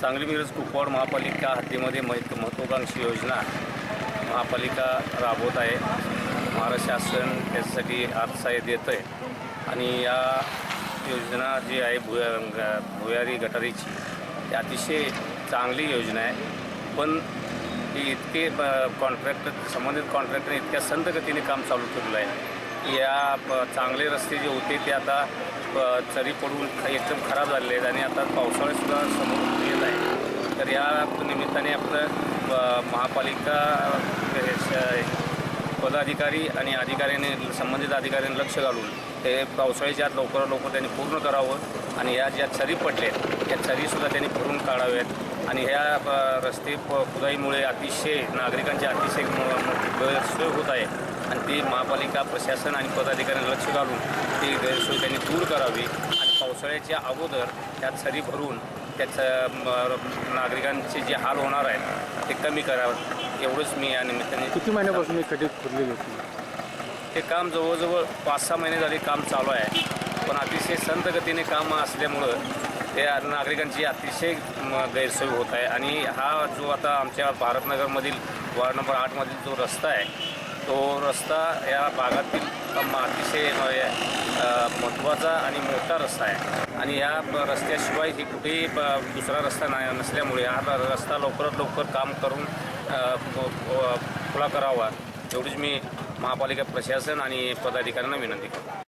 सांगली मिरज कुपवाड महापालिका हद्दीमध्ये महत् महत्त्वाकांक्षी योजना महापालिका राबवत आहे. महाराष्ट्र शासन त्याच्यासाठी अर्थसहाय्य देतं आहे. आणि या योजना जी आहे भुया भुयारी गटारीची ती अतिशय चांगली योजना आहे. पण ती इतके कॉन्ट्रॅक्टर संबंधित कॉन्ट्रॅक्टर इतक्या संत गतीने काम चालू केलेलं आहे. या चांगले रस्ते जे होते ते आता चरी पडून एकदम खराब झालेले आहेत आणि आता पावसाळ्यातसुद्धा समोर येत आहे. तर या निमित्ताने आपलं महापालिका श- पदाधिकारी आणि अधिकाऱ्यांनी संबंधित अधिकाऱ्यांनी लक्ष घालून ते पावसाळ्याच्या आत लवकरात लवकर त्यांनी पूर्ण करावं आणि या ज्या पडल्या पडल्यात त्या सरीसुद्धा त्यांनी भरून काढाव्यात. आणि ह्या प- रस्ते प खुदाईमुळे अतिशय नागरिकांची अतिशय गैरसोय होत आहे. आणि ती महापालिका प्रशासन आणि पदाधिकाऱ्यांनी लक्ष घालून ती गैरसोय त्यांनी दूर करावी. आणि पावसाळ्याच्या अगोदर त्यात सरी भरून त्याचं म- नागरिकांचे जे हाल होणार आहेत ते कमी करावं. एवढंच मी या निमित्ताने किती महिन्यापासून ही खड्डे खोदलेली होती हे काम जवळजवळ पाच सहा महिने झाले काम चालू आहे. पण अतिशय संत गतीने काम असल्यामुळं ते नागरिकांची अतिशय म, गैरसोय होत आहे. आणि हा जो आता आमच्या भारतनगरमधील वार्ड नंबर आठमधील जो रस्ता आहे तो रस्ता या भागातील अतिशय महत्त्वाचा आणि मोठा रस्ता आहे. आणि या रस्त्याशिवाय ही कुठेही ब- दुसरा रस्ता नाही नसल्यामुळे हा रस्ता लवकरात लवकर काम करून खुला करावा एवढीच मी महापालिका प्रशासन आणि पदाधिकाऱ्यांना विनंती करतो.